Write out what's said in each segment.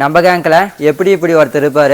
நம்ம கேங்கில் எப்படி இப்படி ஒருத்தர் இருப்பார்?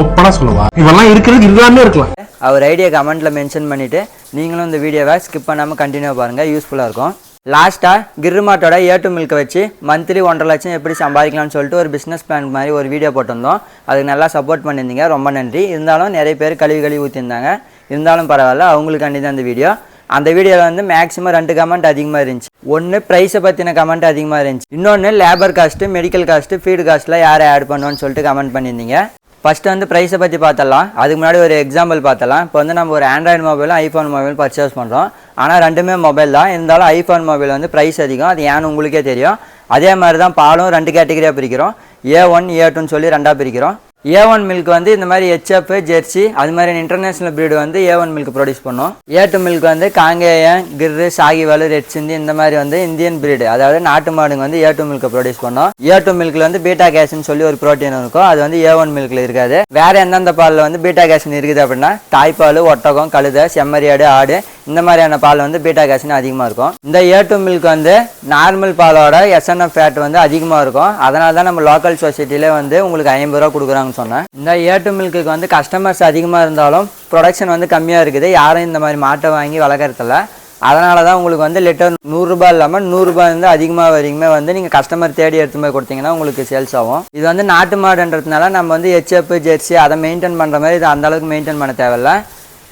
ஒப்பனா சொல்லுவா. இவெல்லாம் இருக்கிறதுக்கு எல்லாமே இருக்கலாம். அவர் ஐடியா கமெண்ட்டில் மென்ஷன் பண்ணிவிட்டு நீங்களும் இந்த வீடியோவை ஸ்கிப் பண்ணாமல் கண்டினியூ பாருங்கள் யூஸ்ஃபுல்லாக இருக்கும். லாஸ்ட்டாக கிர்மாட்டோட ஏ டு மில்க் வச்சு மந்த்லி ஒன்றரை லட்சம் எப்படி சம்பாதிக்கலாம்னு சொல்லிட்டு ஒரு பிஸ்னஸ் பிளான் மாதிரி ஒரு வீடியோ போட்டிருந்தோம். அதுக்கு நல்லா சப்போர்ட் பண்ணியிருந்தீங்க. ரொம்ப நன்றி. இருந்தாலும் நிறைய பேர் கழுவி கழுவி ஊற்றிருந்தாங்க இருந்தாலும் பரவாயில்ல. அவங்களுக்காண்டி தான் இந்த வீடியோ அந்த வீடியோவில் வந்து மேக்ஸிமம் ரெண்டு கமெண்ட் அதிகமாக இருந்துச்சு. ஒன்று ப்ரைஸை பற்றின கமெண்ட் அதிகமாக இருந்துச்சு. இன்னொன்று labour cost medical cost feed காஸ்ட்டில் யாரை ஆட் பண்ணுவோன்னு சொல்லிட்டு கமெண்ட் பண்ணியிருந்தீங்க. ஃபஸ்ட்டு வந்து ப்ரைஸை பற்றி பார்த்தலாம் அதுக்கு முன்னாடி ஒரு எக்ஸாம்பிள் பார்த்தலாம் இப்போ வந்து நம்ம ஒரு ஆண்ட்ராய்டு மொபைலும் ஐஃபோன் மொபைல் பர்ச்சேஸ் பண்ணுறோம் ஆனால் ரெண்டுமே மொபைல் தான். இருந்தாலும் ஐஃபோன் மொபைல் வந்து ப்ரைஸ் அதிகம். அது ஏன்னு உங்களுக்கே தெரியும். அதே மாதிரி தான் பாலும் ரெண்டு கேட்டகரியாக பிரிக்கிறோம். ஏ ஒன் ஏ டூன்னு சொல்லி ரெண்டாக பிரிக்கிறோம். ஏ ஒன் மில்க் வந்து இந்த மாதிரி ஹெச்எஃப் ஜெர்சி அது மாதிரி இன்டர்நேஷனல் ப்ரீடு வந்து ஏ ஒன் மில்க் ப்ரொடியூஸ் பண்ணும். ஏ டூ மில்க் வந்து காங்கேயம் கிர்ரு சாகிவால் ரெட் சிந்தி இந்த மாதிரி வந்து இந்தியன் ப்ரீடு அதாவது நாட்டு மாடுங்க வந்து ஏ டூ மில்க் ப்ரொடியூஸ் பண்ணும். ஏ டூ மில்க்ல வந்து பீட்டா கேஷன் சொல்லி ஒரு ப்ரோட்டீன் இருக்கும். அது வந்து ஏ ஒன் மில்க்ல இருக்காது. வேற எந்தெந்த பாலில் வந்து பீட்டா கேஷன் இருக்குது அப்படின்னா தாய்ப்பால் ஒட்டகம் கழுதை செம்மறியாடு ஆடு இந்த மாதிரியான பால் வந்து பீட்டா கேசின் அதிகமாக இருக்கும். இந்த ஏ டூ மில்க் வந்து நார்மல் பாலோட எஸ்என்எஃப் ஃபேட் வந்து அதிகமாக இருக்கும். அதனால தான் நம்ம லோக்கல் சொசைட்டிலே வந்து உங்களுக்கு ஐம்பது ரூபா கொடுக்குறாங்கன்னு சொன்னேன். இந்த ஏ டூ மில்க்குக்கு வந்து கஸ்டமர்ஸ் அதிகமாக இருந்தாலும் ப்ரொடக்ஷன் வந்து கம்மியாக இருக்குது. யாரும் இந்த மாதிரி மாட்டை வாங்கி வளர்க்குறதில்ல அதனால தான் உங்களுக்கு வந்து லிட்டர் நூறுரூபா இல்லாமல் நூறுரூபா வந்து அதிகமாக வரைக்குமே வந்து நீங்கள் கஸ்டமர் தேடி எடுத்து போய் கொடுத்தீங்கன்னா உங்களுக்கு சேல்ஸ் ஆகும். இது வந்து நாட்டு மாடுன்றதுனால நம்ம வந்து ஹெச்எப் ஜெர்சி அதை மெயின்டைன் பண்ணுற மாதிரி இது அந்தளவுக்கு மெயின்டைன் பண்ண தேவையில்ல.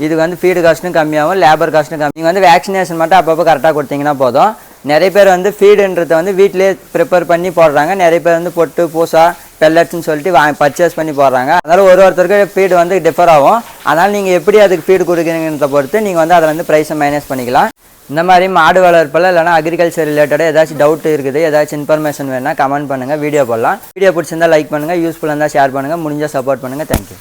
இதுக்கு வந்து ஃபீடு காஸ்ட்டும் கம்மியாகும் லேபர் காஸ்ட்டும் கம்மி. நீங்கள் வந்து வேக்சினேஷன் மட்டும் அப்பப்போ கரெக்டாக கொடுத்தீங்கன்னா போதும். நிறைய பேர் வந்து ஃபீடுன்றதை வந்து வீட்டிலேயே ப்ரிப்பேர் பண்ணி போடுறாங்க. நிறைய பேர் வந்து பொட்டு பூசா பெல்லட்ஸ்னு சொல்லிட்டு வா பர்ச்சேஸ் பண்ணி போடுறாங்க. அதனால் ஒரு ஒருத்தருக்கு ஃபீடு வந்து டிஃபர் ஆகும். அதனால் நீங்கள் எப்படி அதுக்கு ஃபீடு கொடுக்குறீங்கன்றத பொறுத்து நீங்கள் வந்து அதில் வந்து ப்ரைஸை மைனஸ் பண்ணிக்கலாம். இந்த மாதிரி மாடு வளர்ப்பில் இல்லைனா அக்ரிகல்ச்சர் ரிலேட்டடாக ஏதாச்சும் டவுட் இருக்குது ஏதாச்சும் இன்ஃபர்மேஷன் வேணால் கமெண்ட் பண்ணுங்கள் வீடியோ போடலாம். வீடியோ பிடிச்சிருந்தால் லைக் பண்ணுங்கள் யூஸ்ஃபுல்லாக இருந்தால் ஷேர் பண்ணுங்கள் முடிஞ்சால் சப்போர்ட் பண்ணுங்கள் தேங்க்யூ